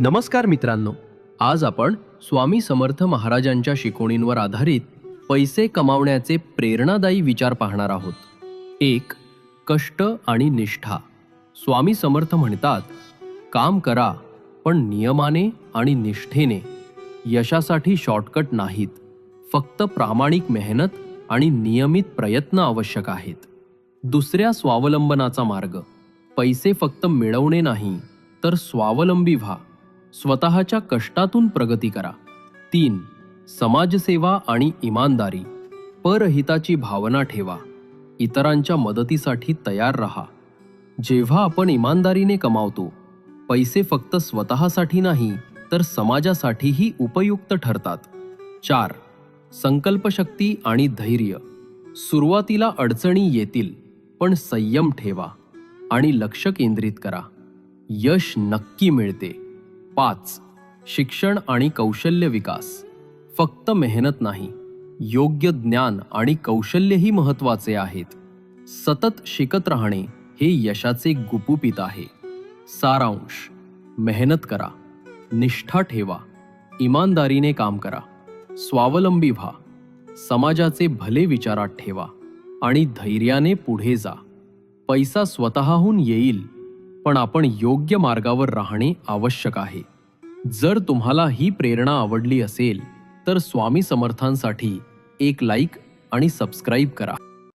नमस्कार मित्रांनो आज आपण स्वामी समर्थ महाराजांच्या शिकवणींवर आधारित पैसे कमावण्याचे प्रेरणादायी विचार पाहणार आहोत. एक कष्ट आणि निष्ठा. स्वामी समर्थ म्हणतात काम करा पण नियमाने आणि निष्ठेने. यशासाठी शॉर्टकट नाहीत. फक्त प्रामाणिक मेहनत आणि नियमित प्रयत्न आवश्यक आहेत. दुसऱ्या स्वावलंबनाचा मार्ग पैसे फक्त मिळवणे नाही तर स्वावलंबी व्हा. स्वतःच्या कष्टातून प्रगती करा. तीन समाजसेवा आणि इमानदारी. परहिताची भावना ठेवा. इतरांच्या मदतीसाठी तयार रहा. जेव्हा आपण इमानदारीने कमावतो पैसे फक्त स्वतःसाठी नाही तर समाजासाठीही उपयुक्त ठरतात. चार संकल्पशक्ती आणि धैर्य. सुरुवातीला अडचणी येतील पण संयम ठेवा आणि लक्ष केंद्रित करा. यश नक्की मिळते. पाच. शिक्षण आणि कौशल्य विकास. फक्त मेहनत नाही योग्य ज्ञान आणि कौशल्यही महत्त्वाचे आहेत. सतत शिकत राहणे हे यशाचे गुपुपित आहे. सारांश. मेहनत करा. निष्ठा ठेवा. इमानदारीने काम करा. स्वावलंबी व्हा. समाजाचे भले विचारात ठेवा आणि धैर्याने पुढे जा. पैसा स्वतःहून येईल पण आपण योग्य मार्गावर राहणे आवश्यक आहे. जर तुम्हाला ही प्रेरणा आवडली असेल तर स्वामी समर्थांसाठी एक लाईक आणि सबस्क्राईब करा.